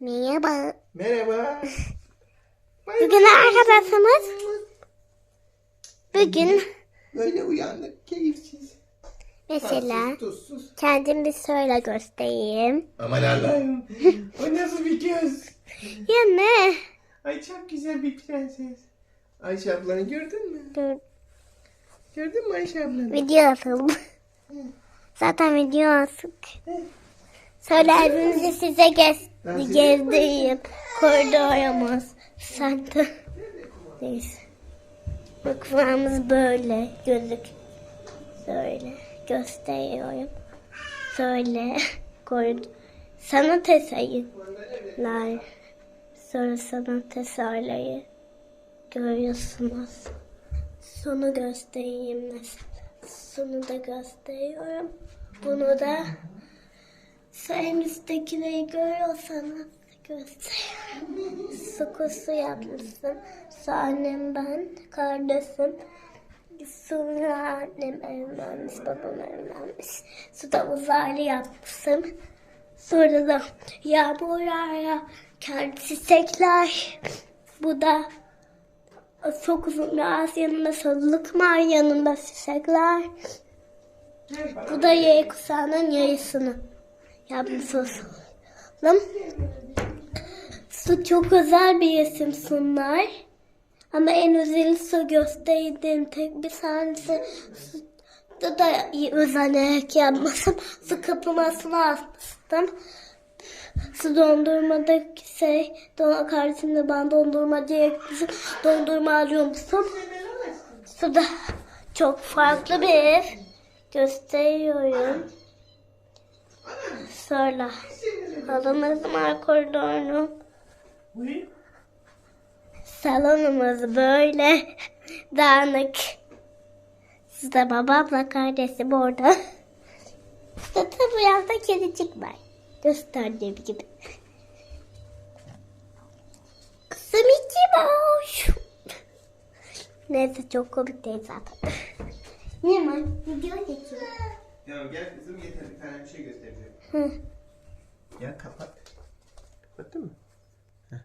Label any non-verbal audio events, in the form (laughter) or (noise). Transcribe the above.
Merhaba. Merhaba. (laughs) Bugün arkadaşımız bugün Böyle uyandık keyifsiz. mesela Tatsız, tuzsuz. kendim bir söyle göstereyim. Aman Allah'ım. o nasıl bir göz? Ya ne? Ay çok güzel bir prenses. Ayşe ablanı gördün mü? Dur, Gördün mü Ayşe ablanı? video atalım. Zaten video asık. Söylerinizi size gez gezdireyim. Koridorumuz. Sen de. Neyse. Mutfağımız böyle gözük. Söyle. Gösteriyorum. Söyle. (laughs) Koridor. Sanat eserler. Sonra sanat eserleri. Görüyorsunuz. Sonu göstereyim mesela. Sonu da gösteriyorum. Bunu da en üsttekileri görüyorsanız gösteriyorum. (laughs) Su yapmışsın. Su annem ben, kardeşim. Sonra annem evlenmiş, babam evlenmiş. Suda uzaylı yapmışım. Sonra da yağmur yağar, kendi çiçekler. Bu da çok uzun ağaç yanında sarılık var, yanında çiçekler. Bu da yaya kuşağının yarısını yapmışım. Su çok özel bir resim sunlar. Ama en özel su gösterdiğim tek bir tanesi su da özenerek yapmışım. Su kaplamasını asmıştım. Su dondurmadaki şey, don karşısında ben dondurmacıya gitmişim. Dondurma alıyormuşum. Su da çok farklı bir gösteriyorum. Sonra halımız var koridorunu. Buyur. Salonumuz böyle dağınık. Sizde babamla kardeşim orada. Zaten (laughs) bu yanda kedicik var. Gösterdiğim gibi. Kızım içi boş. Neyse çok komik değil zaten. (laughs) Ne var? Video çekiyor. Ya gel kızım yeter bir tane bir şey göstereceğim. Hı. Ya kapat. Kapattın mı?